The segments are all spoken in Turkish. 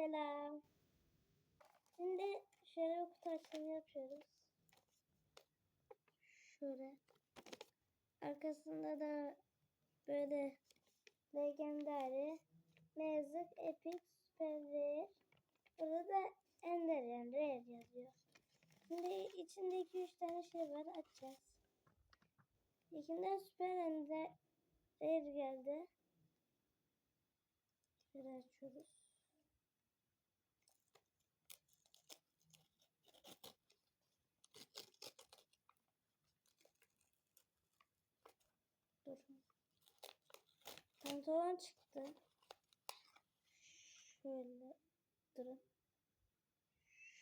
Selam. Şimdi şöyle bir kutu açılımı yapıyoruz. Şöyle. Arkasında da böyle legendary, mezuk, epic, super rare. Burada da ender yani rare yazıyor. Şimdi içinde 2-3 tane şey var açacağız. İkinden süper ender rare geldi. Şöyle açıyoruz. Durun. Pantolon çıktı. Şöyle durun.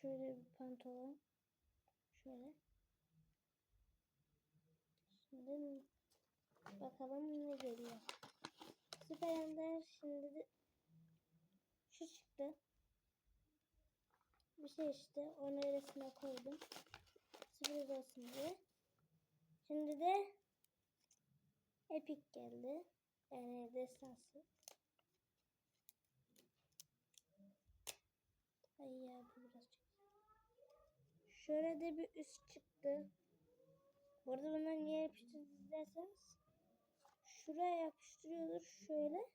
Şöyle bir pantolon. Şöyle. Şimdi bakalım ne geliyor. Süper Ender şimdi de şu çıktı. Bir şey işte onu öylesine koydum. Sürpriz olsun diye. Şimdi de Epic geldi. Yani destansı. Ay ya bu biraz çok. Şöyle de bir üst çıktı. Bu arada bunları niye yapıştırdı derseniz şuraya yapıştırıyordur şöyle.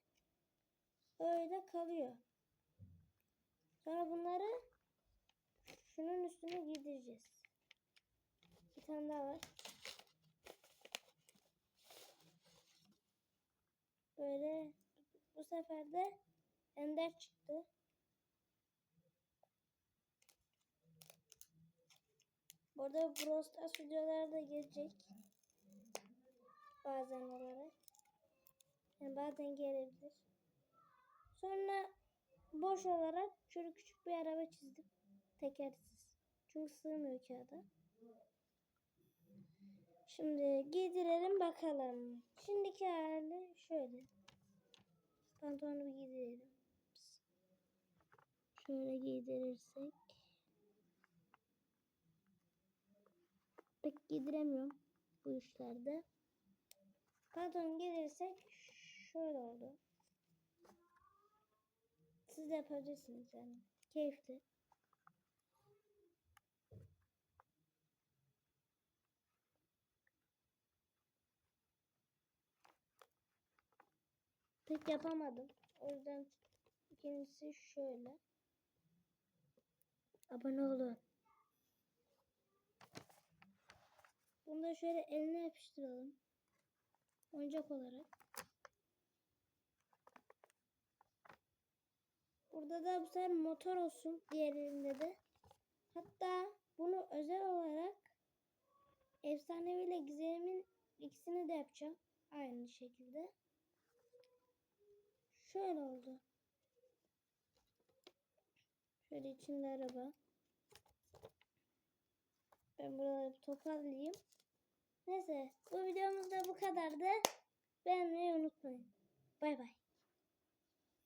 Öyle kalıyor. Sonra bunları şunun üstüne giydireceğiz. Bir tane daha var. Böyle bu sefer de ender çıktı. Burada Brawl Stars videoları da gelecek. Bazen olarak. Yani bazen gelebilir. Sonra boş olarak şöyle küçük bir araba çizdim. Tekersiz. Çünkü sığmıyor kağıda. Şimdi giydirelim bakalım. Şimdiki hali şöyle. Pantolonu giydirelim. Şöyle giydirirsek. Pek giydiremiyorum bu işlerde. Pantolonu giydirirsek şöyle oldu. Siz de yapabilirsiniz yani. Keyifli. Pek yapamadım. O yüzden ikincisi şöyle. Abone olun. Bunu da şöyle eline yapıştıralım. Oyuncak olarak. Burada da bu sefer motor olsun. Diğer elinde de. Hatta bunu özel olarak efsanevi ile gizemimin ikisini de yapacağım. Aynı şekilde. Şöyle oldu. Şöyle içinde araba. Ben buraları toparlayayım. Neyse bu videomuz da bu kadardı. Beğenmeyi unutmayın. Bay bay.